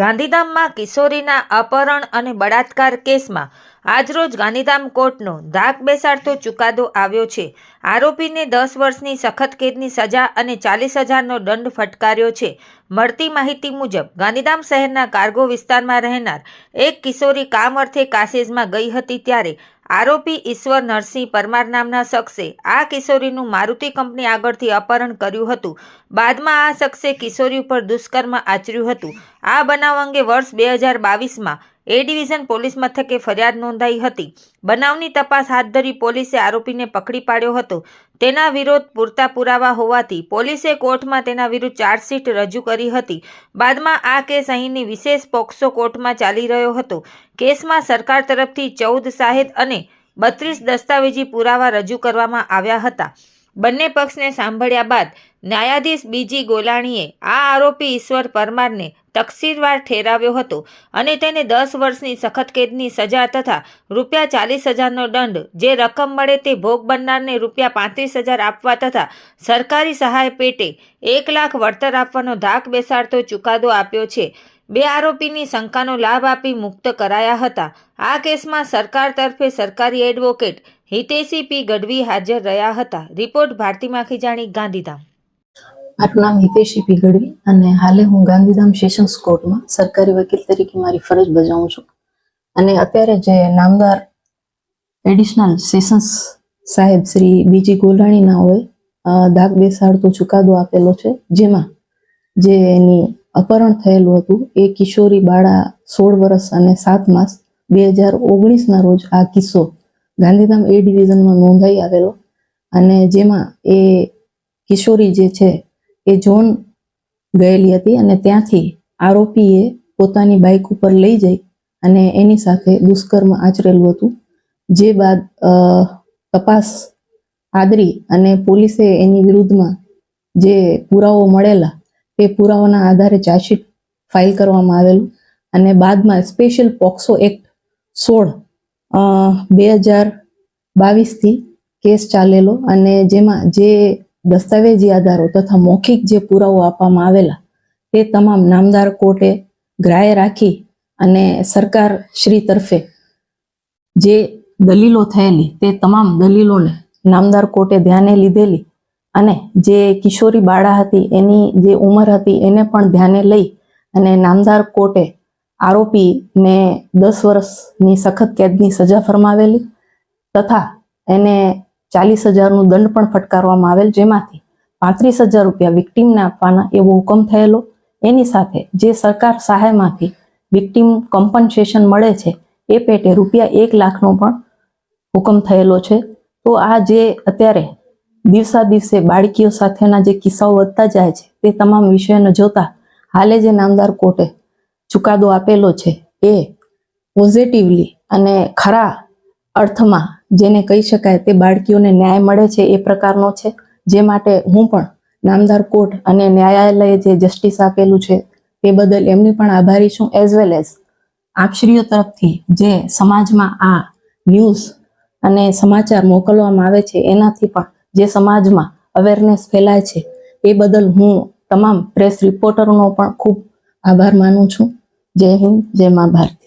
ગાંધીધામમાં કિશોરીના અપહરણ અને બળાત્કાર કેસમાં આજરોજ ગાંધીધામ કોર્ટનો ધાક બેસાડતો ચુકાદો આવ્યો છે. આરોપીને દસ વર્ષની સખત કેદની સજા અને ચાલીસ હજારનો દંડ ફટકાર્યો છે. મળતી માહિતી મુજબ, ગાંધીધામ શહેરના કાર્ગો વિસ્તારમાં રહેનાર એક કિશોરી કામ અર્થે કાશેઝમાં ગઈ હતી ત્યારે આરોપી ઈશ્વર નરસિંહ પરમાર નામના શખ્સે આ કિશોરીનું મારુતિ કંપની આગળથી અપહરણ કર્યું હતું. બાદમાં આ શખ્સે કિશોરી ઉપર દુષ્કર્મ આચર્યું હતું. આ બનાવ અંગે વર્ષ બે હજાર બાવીસમાં એ ડિવિઝન પોલીસ મથકે ફરિયાદ નોંધાઈ હતી. બનાવની તપાસ હાથ ધરી પોલીસે આરોપીને પકડી પાડ્યો હતો. તેના વિરોધ પૂરતા પુરાવા હોવાથી પોલીસે કોર્ટમાં તેના વિરુદ્ધ ચાર્જશીટ રજૂ કરી હતી. બાદમાં આ કેસ અહીંની વિશેષ પોક્સો કોર્ટમાં ચાલી રહ્યો હતો. કેસમાં સરકાર તરફથી ચૌદ સાહેદ અને બત્રીસ દસ્તાવેજી પુરાવા રજૂ કરવામાં આવ્યા હતા. બંને પક્ષને સાંભળ્યા બાદ ન્યાયાધીશ બીજી ગોલાણીએ આ આરોપી ઈશ્વર પરમારને તકસીરવાર ઠેરાવ્યો હતો અને તેને દસ વર્ષની સખત કેદની સજા તથા રૂપિયા ચાલીસ હજારનો દંડ જે રકમ મળે તે ભોગ બનનારને રૂપિયા પાંત્રીસ હજાર આપવા તથા સરકારી સહાય પેટે એક લાખ વળતર આપવાનો ધાક બેસાડતો ચુકાદો આપ્યો છે. બે આરોપીની શંકાનો લાભ આપી મુક્ત કરાયા હતા. આ કેસમાં સરકાર તરફે સરકારી એડવોકેટ હિતેશી પી ગઢવી હાજર રહ્યા હતા. રિપોર્ટ ભારતી માખીજાણી ગાંધીધામ. મારું નામ હિતેશી પી ગઢવી અને હાલે હું ગાંધીધામ સેશન્સ કોર્ટમાં સરકારી વકીલ તરીકે મારી ફરજ બજાવું છું. અને અત્યારે જે નામદાર એડિશનલ સેશન્સ સાહેબ શ્રી બીજી ગોલાણીના હોય દાગ બેસાડતો ચુકાદો આપેલો છે, જેમાં જે એની અપહરણ થયેલું હતું. એ કિશોરી બાળા સોળ વર્ષ અને સાત માસ બે હજાર ઓગણીસના રોજ આ કિસ્સો ગાંધીધામ એ ડિવિઝનમાં નોંધાઈ આવેલો અને જેમાં એ કિશોરી જે છે એ ઝોન ગયેલી હતી અને ત્યાંથી આરોપીએ પોતાની બાઇક ઉપર લઈ જઈ અને એની સાથે દુષ્કર્મ આચરેલું હતું. જે બાદ તપાસ આદરી અને પોલીસે એની વિરુદ્ધમાં જે પુરાવો મળેલા તે પુરાવાના આધારે ચાર્જશીટ ફાઇલ કરવામાં આવેલું. અને બાદમાં સ્પેશિયલ પોક્સો એક્ટ સોળ બે હજાર બાવીસથી કેસ ચાલેલો અને જેમાં જે દસ્તાવેજી આધારો તથા મૌખિક જે પુરાવો આપવામાં આવેલા તે તમામ નામદાર કોર્ટે ગ્રાહ્ય રાખી અને સરકાર શ્રી તરફે જે દલીલો થયેલી તે તમામ દલીલોને નામદાર કોર્ટે ધ્યાને લીધેલી અને જે કિશોરી બાળા હતી, એની જે ઉંમર હતી, એને પણ ધ્યાને લઈ અને નામદાર કોર્ટે આરોપીને દસ વર્ષની સખત કેદની સજા ફરમાવેલી તથા એને ચાલીસ હજારનું દંડ પણ ફટકારવામાં આવેલ, જેમાંથી પાંત્રીસ હજાર રૂપિયા વિક્ટીમને આપવાના એવો હુકમ થયેલો. એની સાથે જે સરકાર સહાયમાંથી વિક્ટીમ કમ્પન્સેશન મળે છે, એ પેટે રૂપિયા એક લાખનો પણ હુકમ થયેલો છે. તો આ જે અત્યારે દિવસા દિવસે બાળકીઓ સાથેના જે કિસ્સાઓ વધતા જાય છે, તે તમામ વિષયોને જોતા હાલે જે નામદાર કોર્ટે ચુકાદો આપેલો છે, એ પોઝિટિવલી અને ખરા અર્થમાં જેને કહી શકાય તે બાળકીઓને ન્યાય મળે છે, એ પ્રકારનો છે. જે માટે હું પણ નામદાર કોર્ટ અને ન્યાયાલયે જે જસ્ટિસ આપેલું છે, તે બદલ એમની પણ આભારી છું એઝ વેલ એઝ આપશ્રીઓ તરફથી જે સમાજમાં આ ન્યૂઝ અને સમાચાર મોકલવામાં આવે છે, એનાથી પણ જે સમાજમાં અવેરનેસ ફેલાય છે, એ બદલ હું તમામ પ્રેસ રિપોર્ટરનો પણ ખૂબ આભાર માનું છું. જય હિન્દ, જય મા ભારત.